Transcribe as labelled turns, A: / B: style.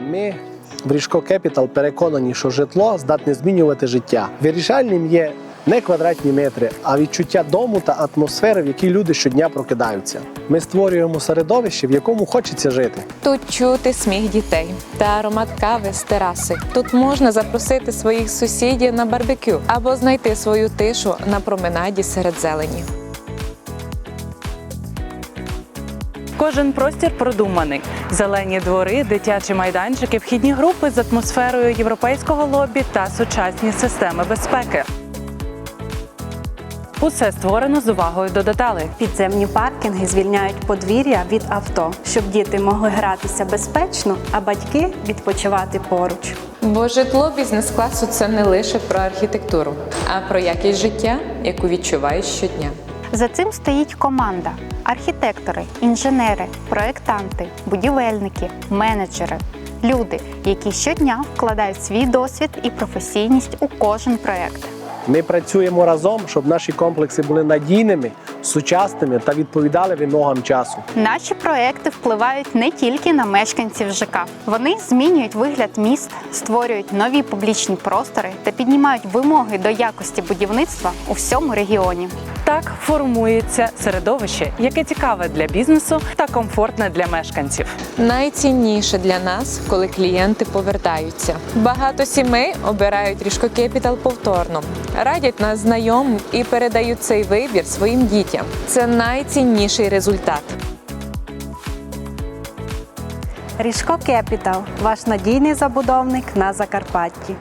A: Ми в Ріжко Кепітал переконані, що житло здатне змінювати життя. Вирішальним є не квадратні метри, а відчуття дому та атмосфери, в якій люди щодня прокидаються. Ми створюємо середовище, в якому хочеться жити.
B: Тут чути сміх дітей та аромат кави з тераси. Тут можна запросити своїх сусідів на барбекю або знайти свою тишу на променаді серед зелені.
C: Кожен простір продуманий: зелені двори, дитячі майданчики, вхідні групи з атмосферою європейського лобі та сучасні системи безпеки. Усе створено з увагою до деталей.
D: Підземні паркінги звільняють подвір'я від авто, щоб діти могли гратися безпечно, а батьки відпочивати поруч.
B: Бо житло бізнес-класу це не лише про архітектуру, а про якість життя, яку відчуваєш щодня.
E: За цим стоїть команда: архітектори, інженери, проєктанти, будівельники, менеджери, люди, які щодня вкладають свій досвід і професійність у кожен проєкт.
A: Ми працюємо разом, щоб наші комплекси були надійними, сучасними та відповідали вимогам часу.
E: Наші проекти впливають не тільки на мешканців ЖК. Вони змінюють вигляд міст, створюють нові публічні простори та піднімають вимоги до якості будівництва у всьому регіоні.
C: Так формується середовище, яке цікаве для бізнесу та комфортне для мешканців.
B: Найцінніше для нас, коли клієнти повертаються. Багато сімей обирають Ріжко Кепітал повторно, радять нас знайомим і передають цей вибір своїм дітям. Це найцінніший результат.
D: Ріжко Кепітал ваш надійний забудовник на Закарпатті.